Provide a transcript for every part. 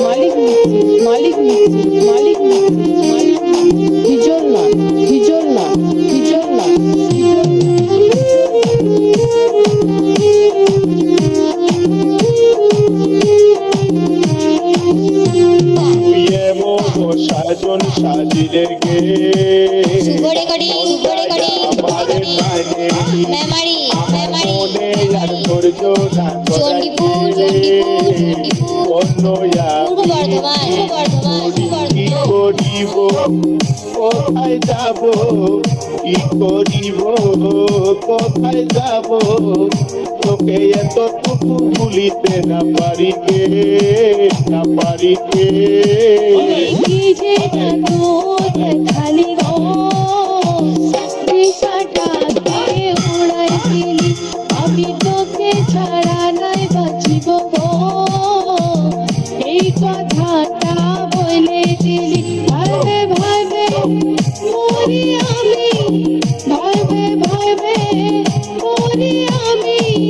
Маленький, маленький, маленький. সাজন সাজিলে গে। গোড়ে গোড়ে গোড়ে গোড়ে গোড়ে। গোড়ে মেমারি মেমারি। আর ধৈর্য না চণ্ডীপুর চণ্ডীপুর অন্য কি করিব কোথায় যাব কি করিব কোথায় যাব তোকে এত টুকু ভুলিতে না পারিকে না পারিকে খালি আমি তোকে ছাড়া নাই বাঁচিব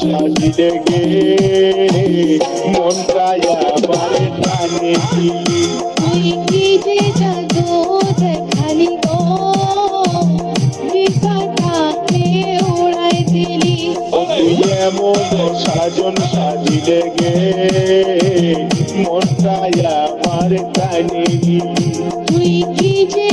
সাজিতে গে মন প্রায় আবার টানে কি যে জাদু দেখালি গো বিপাতাকে উড়াই দিলি এমন সাজন সাজিলে গে মন প্রায় আবার টানে তুই কি যে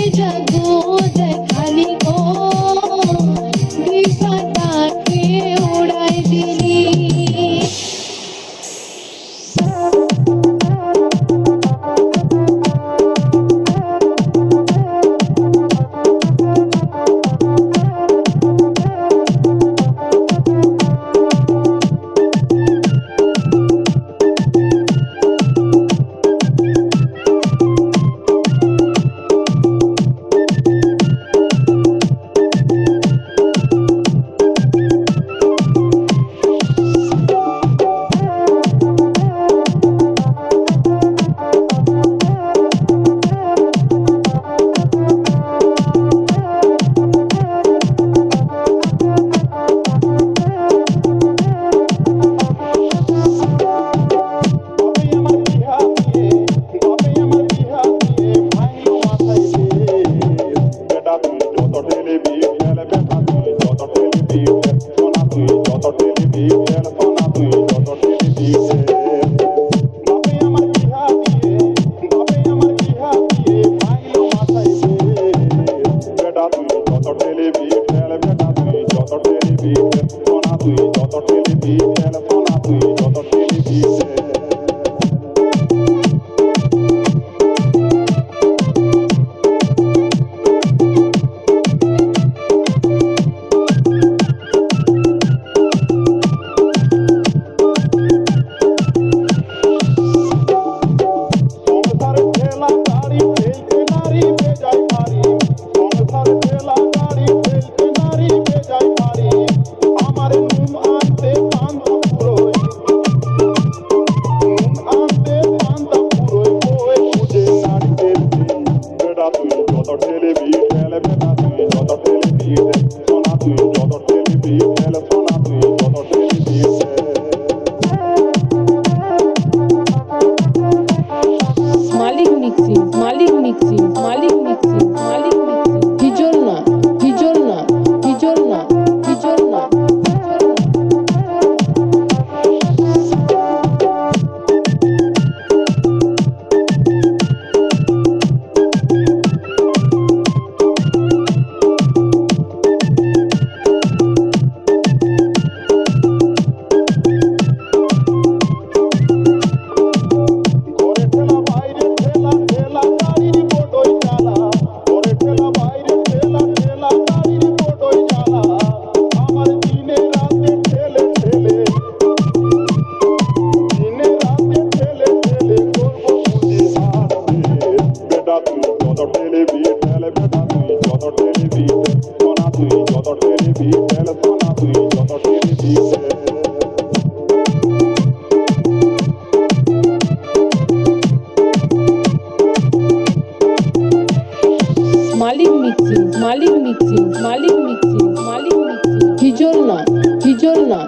মিক্সিং মালিক মিক্সিং মালিক মিক্সিং মালিক মিক্সিং হিজল নয় হিজল না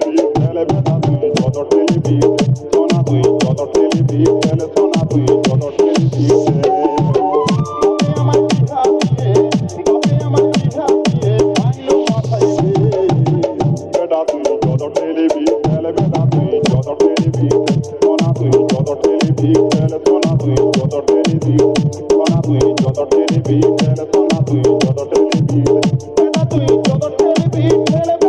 ঠেলিবি ঠেলে বেটা তুই যত ঠেলিবি সোনা তুই যত ঠেলিবি ঠেলে সোনা তুই যত ঠেলিবি আমার পিঠা দিয়ে আমার পিঠা দিয়ে আইলো মাথায় বেটা তুই যত ঠেলিবি ঠেলে বেটা তুই যত ঠেলিবি সোনা তুই যত ঠেলিবি ঠেলে সোনা তুই যত ঠেলিবি সোনা তুই যত ঠেলিবি ঠেলে সোনা তুই যত ঠেলিবি বেটা তুই যত ঠেলিবি ঠেলে